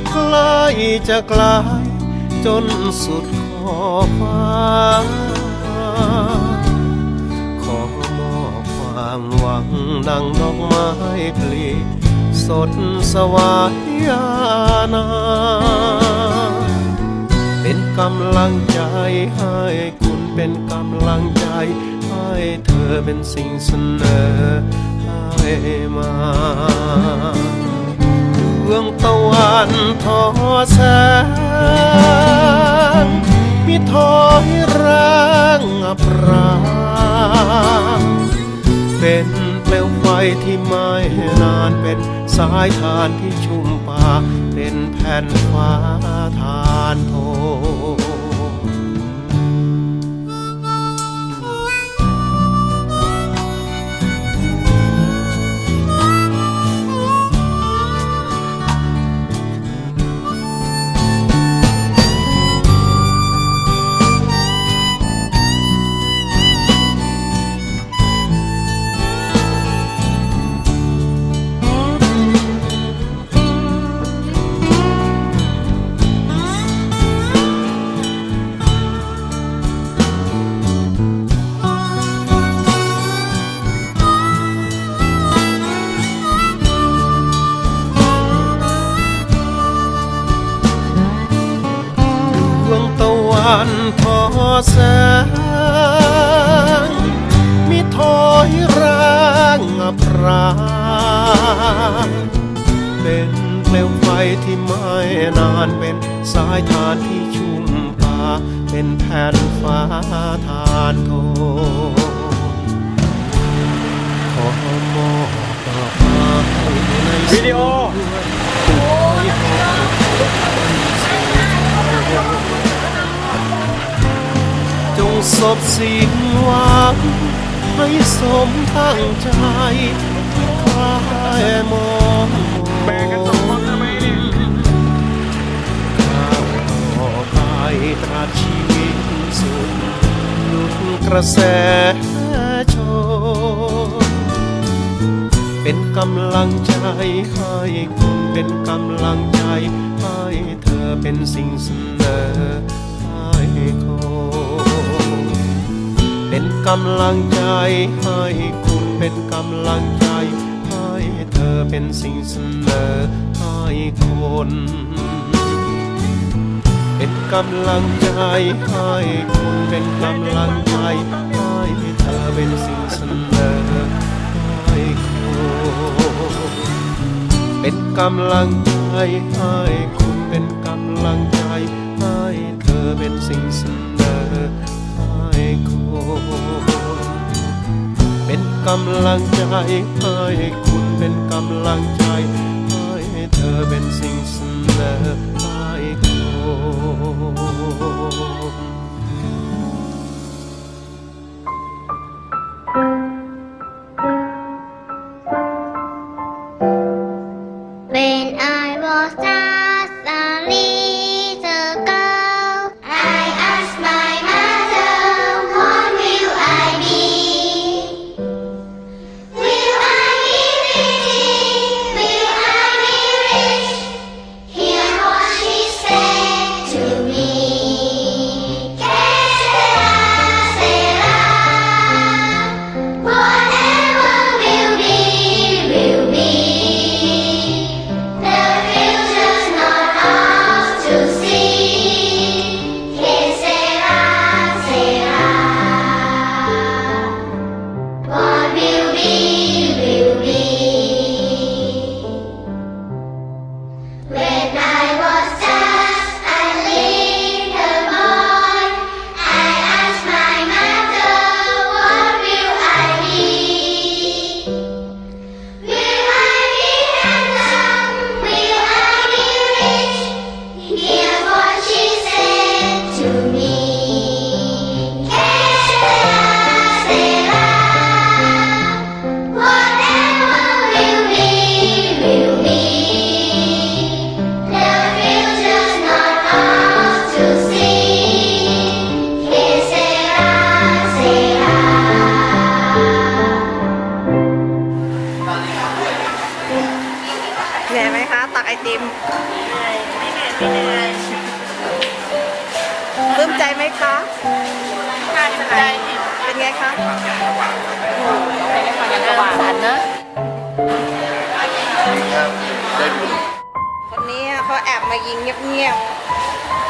จะไกล้จะไกลจนสุดขอบฟ้า ขอมอบความหวังดังดอกไม้ผลิสดสวายานาเป็นกำลังใจให้คุณเป็นกำลังใจ ให้เธอเป็นสิ่งเสนอให้มา ตะวันทอแสงมิถอยแรงอับรางเป็นเปลวไฟที่ไม่นานเป็นสายทานที่ชุ่มป่าเป็นแผ่นฟ้าทานโท ทานโทขอมอบดอกไม้ในวิดีโอจงสบสิ่งหวังให้สมตั้งใจที่คลายมองแบ่งกันสองคนทำไมเนี่ยก้าวต่อไปตราบชีวิตสุดหยุดก ระแสชนเป็นกำลังใจให้คุณเป็นกำลังใจให้เธอเป็นสิ่งเสนอให้คนเป็นกำลังใจให้คุณเป็นกำลังใจให้เธอเป็นสิ่งเสนอให้คน เป็นกำลังใจให้คุณเป็นกำลังใจให้เธอเป็นสิ่งเสนอให้คุณเป็นกำลังใจให้คุณเป็นกำลังใจให้เธอเป็นสิ่งเสนอให้คุณเป็นกำลังใจให้คุณเป็นกำลังใจให้เธอเป็นสิ่งเสนอ ใมายิงเงียบๆ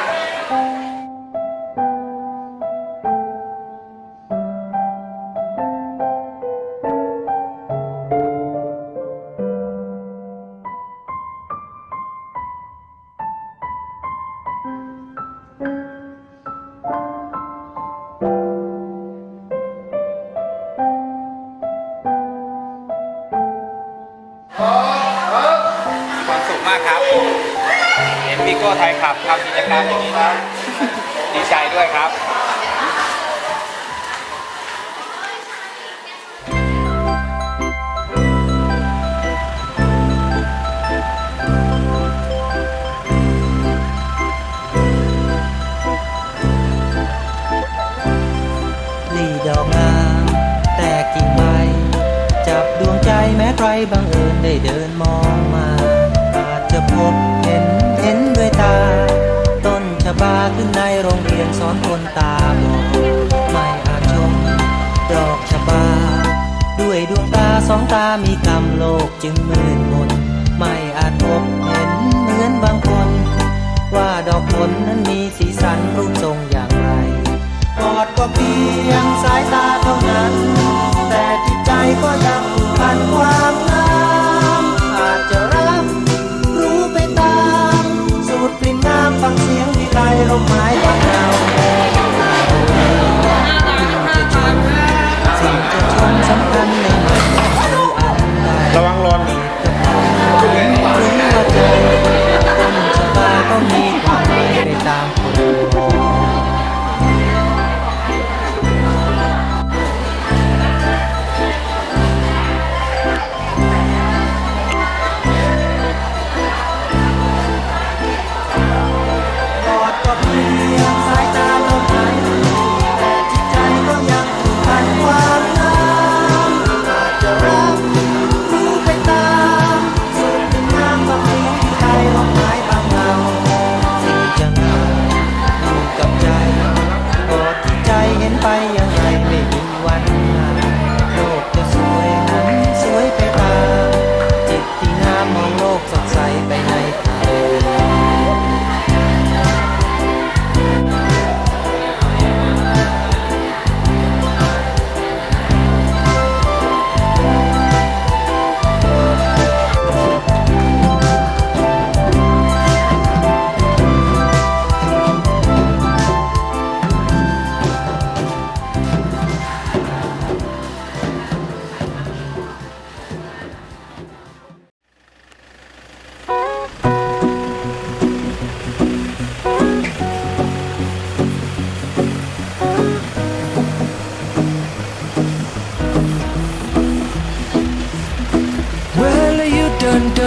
เห็นพี่โก้ไทยขับทำกิจกรรมอย่างนี้แล้วดีใจด้วยครับลีดอกงามแต่กิ่งใบจับดวงใจแม้ใครบังเอิญได้เดินมองมา พบเห็นเห็นด้วยตา ต้นชะบาขึ้นในโรงเรียนสอนคนตาบอดไม่อาจชมดอกชะบา ด้วยดวงตาสองตามีกำโลกจึงมืดมนไม่อาจพบเห็นเหมือนบางคน ว่าดอกผลนั้นมีสีสันรูปทรงอย่างไรกอดก็เพียงสายตาเท่านั้น แต่จิตใจก็ยัง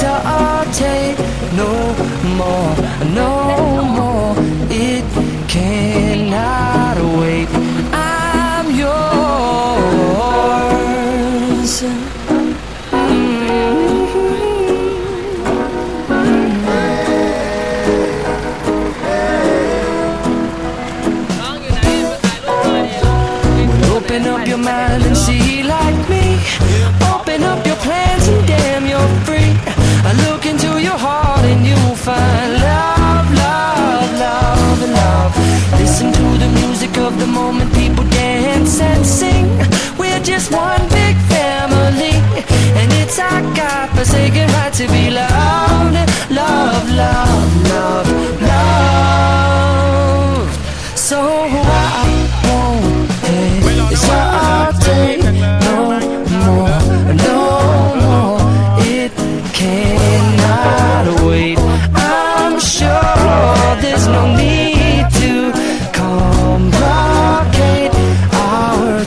hesitate no more, no more. It cannot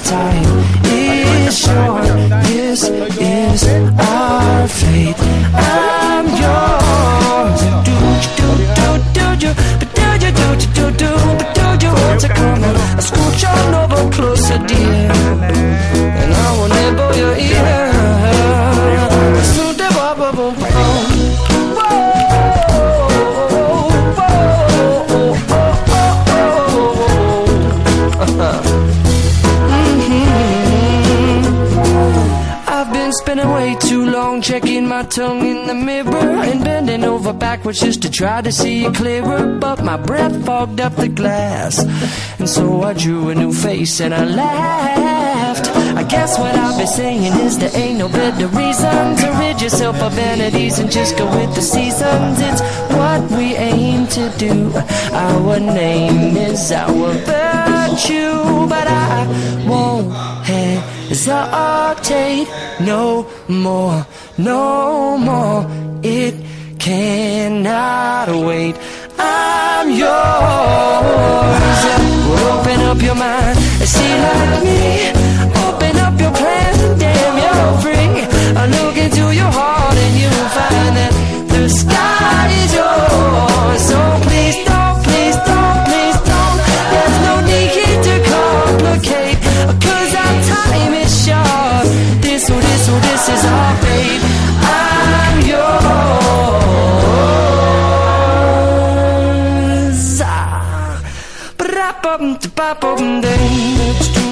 time been spending way too long checking my tongue in the mirror and bending over backwards just to try to see it clearer. But my breath fogged up the glass, and so I drew a new face and I laughed. I guess what I've been saying is there ain't no better reason to rid yourself of vanities and just go with the seasons. It's what we aim to do. Our name is our virtue, but I won't hesitate no more, no more. It pop open day.